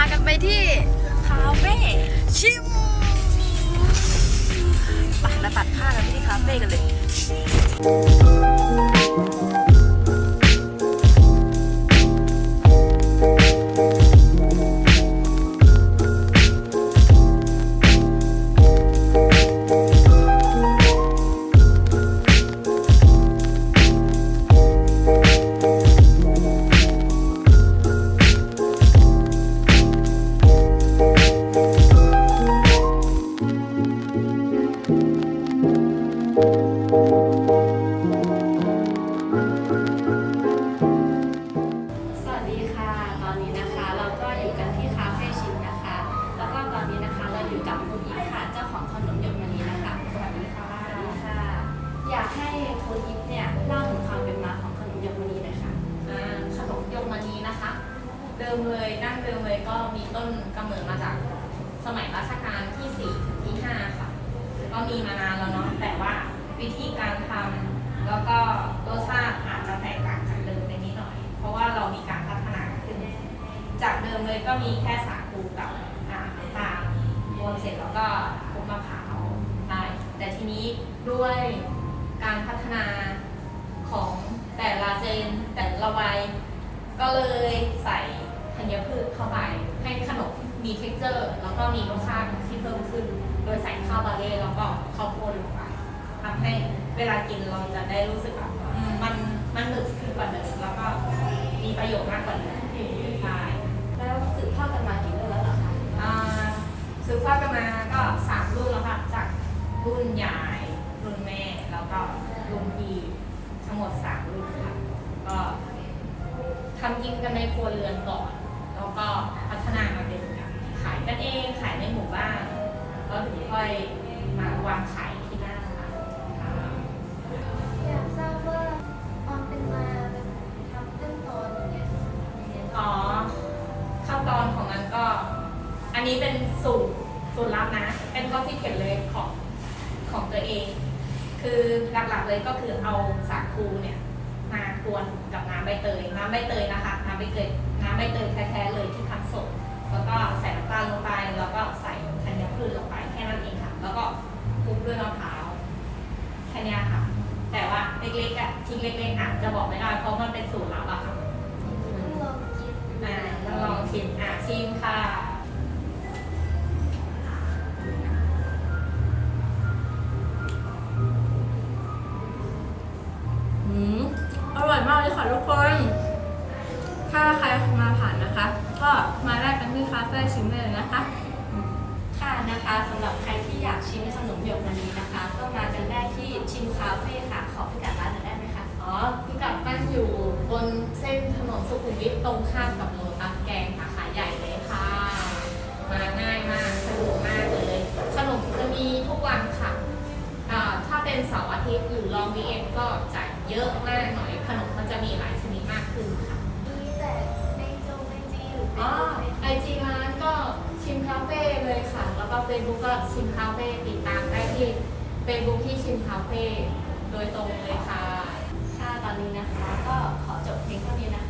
ากันไปที่คาเฟ่ชิมไปเราตัดผ้ากันไปที่คาเฟ่กันเลย เดิมเลยดั้งเดิมเลยก็มีต้นกำเนิดมาจากสมัยรัชกาลที่ 4 ถึงที่ 5 ค่ะ ก็มีมานานแล้วเนาะแต่ว่าวิธีการทำแล้วก็รสชาติอาจจะแตกต่างจากเดิมไปนิดหน่อย เพราะว่าเรามีการพัฒนาขึ้น จากเดิมเลยก็มีแค่สาคูกับน้ำตาลรวมเสร็จแล้วก็คลุกมะพร้าวได้แต่ทีนี้ด้วยการพัฒนาของแต่ละเจนแต่ละวัยก็เลยใส่ ก็มีรสชาติที่เพิ่มขึ้น โดยใส่ข้าวบาเล่แล้วก็ข้าวโพดลงไปทำให้เวลากินเราจะได้รู้สึกแบบมันมันหนึบขึ้นกว่าเดิมแล้วก็มีประโยชน์มากกว่าเดิมใช่แล้วสืบทอดกันมากี่รุ่นแล้วเหรอคะอ่าสืบทอดกันมาก็สามรุ่นแล้วค่ะจากรุ่นยายรุ่นแม่แล้วก็รุ่นพี่ทั้งหมดสามรุ่นค่ะก็ทำกินกันในครัวเรือนก่อน แล้วก็ ขั้นตอนของมันก็ อันนี้เป็นสูตรสูตรลับนะ เป็นข้อที่เขียนเลยของของตัวเอง คือหลักๆเลยก็คือเอาสาคูเนี่ยมากวนกับน้ำใบเตย น้ำใบเตยนะคะน้ำใบเตยน้ำใบเตยแท้ๆเลยที่คั้นสดแล้วก็ใส่น้ำตาลลงไปแล้วก็ใส่ธัญพืชลงไปแค่นั้นเองค่ะ แล้วก็คลุกด้วยมะพร้าวแค่เนี้ยค่ะ แต่ว่าเล็กๆอะทิ้งเล็กๆอาจจะบอกไม่ได้เพราะมันเป็นสูตรลับอะค่ะต้องลองคิดอ่าแล้วลอง ชิมอะชิมค่ะ อืม อร่อยมากเลยค่ะทุกคน ถ้าใครมาผ่านนะคะ ก็มาได้กันที่คาเฟ่ชิมได้เลยนะคะ ค่ะนะคะสำหรับใครที่อยากชิมขนมหยกวันนี้นะคะ ก็มากันได้ที่ชิมคาเฟ่ค่ะ ขอพิกัดร้านหน่อยได้ไหมคะ อ๋อพิกัดตั้งอยู่บนเส้นถนนสุขุมวิทตรงข้ามกับโลตัสแกง ทิตย์หรือลองวีเอ็นก็จะเยอะมากหน่อยขนมมันจะมีหลายชนิดมากขึ้นค่ะมีแต่ในจงในจีหรือเป็นอ๋อในไอจีร้านก็ชิมคาเฟ่เลยค่ะ แล้วก็เฟซบุ๊กก็ชิมคาเฟ่ติดตามได้ที่เฟซบุ๊กที่ชิมคาเฟ่โดยตรงเลยค่ะ ค่ะตอนนี้นะคะ ก็ขอจบเพลงเท่านี้นะคะขอบคุณค่ะ